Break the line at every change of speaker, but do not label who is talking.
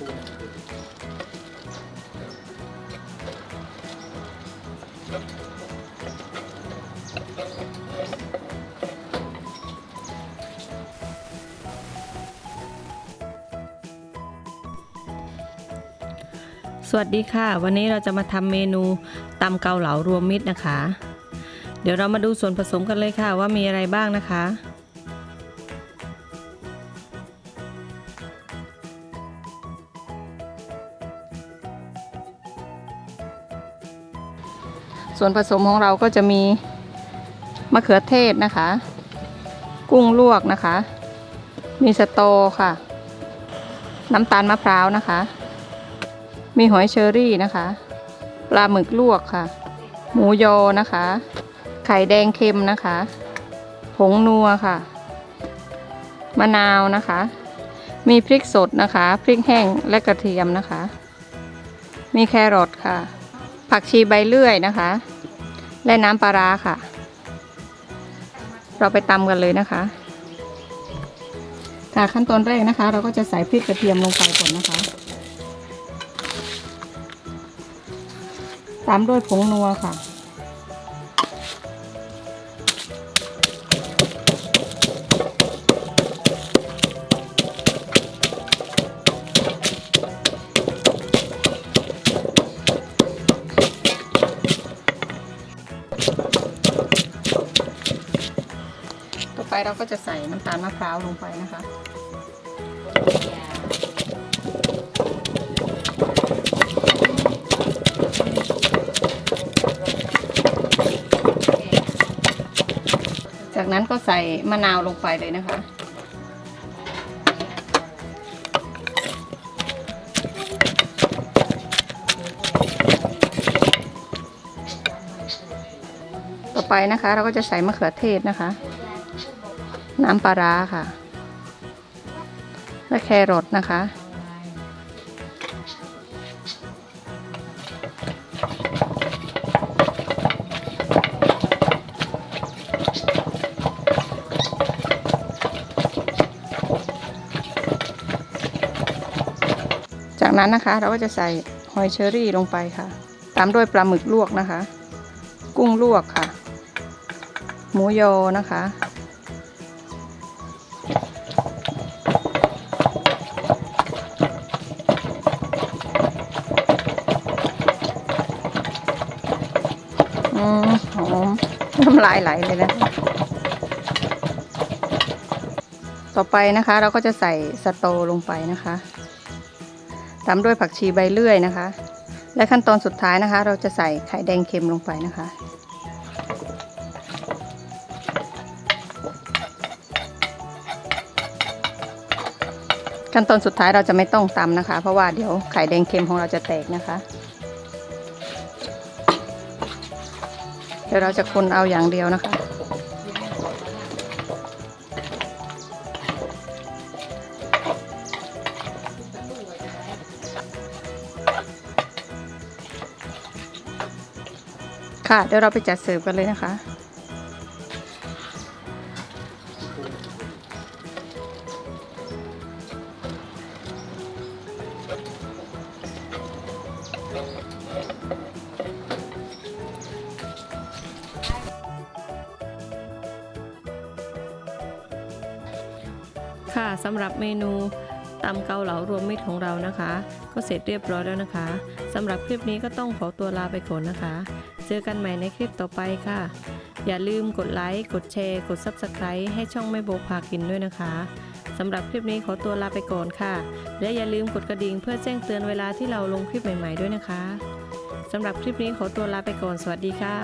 สวัสดีค่ะ วันนี้เราจะมาทำเมนูตำเกาเหลารวมมิตรนะคะ เดี๋ยวเรามาดูส่วนผสมกันเลยค่ะว่ามีอะไรบ้างนะคะ ส่วนผสมของเราก็จะมีมะเขือเทศนะคะ กุ้งลวกนะคะ มีสะโตค่ะ น้ำตาลมะพร้าวนะคะ มีหอยเชอรี่นะคะ ปลาหมึกลวกค่ะ หมูยอนะคะ ไข่แดงเค็มนะคะ ผงนัวค่ะ มะนาวนะคะ มีพริกสดนะคะ พริกแห้งและกระเทียมนะคะ มีแครอทค่ะ ผักชีใบเลื่อยนะคะ และน้ำปลาร้าค่ะ เราไปตำกันเลยนะคะค่ะขั้นตอนแรกนะคะ เราก็จะใส่พริกกระเทียมลงไปก่อนนะคะ ตามด้วยผงนัวค่ะ ไปเราก็จะใส่น้ำตาลมะพร้าวลงไปนะคะจากนั้นก็ใส่มะนาวลงไปเลยนะคะ ต่อไปนะคะ เราก็จะใส่มะเขือเทศนะคะ น้ำปลาร้าค่ะ และแครอทนะคะ จากนั้นนะคะเราก็จะใส่หอยเชอรี่ลงไปค่ะ ตามด้วยปลาหมึกลวกนะคะ กุ้งลวกค่ะ หมูยอนะคะ น้ำลายไหลเลยนะ ต่อไปนะคะ เราก็จะใส่สะโตลงไปนะคะตามด้วยผักชีใบเลื่อยนะคะ และขั้นตอนสุดท้ายนะคะ เราจะใส่ไข่แดงเค็มลงไปนะคะขั้นตอนสุดท้ายเราจะไม่ต้องตำนะคะ เพราะว่าเดี๋ยวไข่แดงเค็มของเราจะแตกนะคะ เดี๋ยวเราจะคนเอาอย่างเดียวนะคะ ค่ะเดี๋ยวเราไปจัดเสิร์ฟกันเลยนะคะ ค่ะสำหรับเมนูตำเกาเหลารวมมิตรของเรานะคะ ก็เสร็จเรียบร้อยแล้วนะคะสำหรับคลิปนี้ก็ต้องขอตัวลาไปก่อนนะคะ เจอกันใหม่ในคลิปต่อไปค่ะ อย่าลืมกดไลค์กดแชร์กด Subscribe ให้ช่องแม่โบพากินด้วยนะคะสำหรับคลิปนี้ขอตัวลาไปก่อนค่ะ และอย่าลืมกดกระดิ่งเพื่อแจ้งเตือนเวลาที่เราลงคลิปใหม่ ๆด้วยนะคะสำหรับคลิปนี้ขอตัวลาไปก่อนสวัสดีค่ะ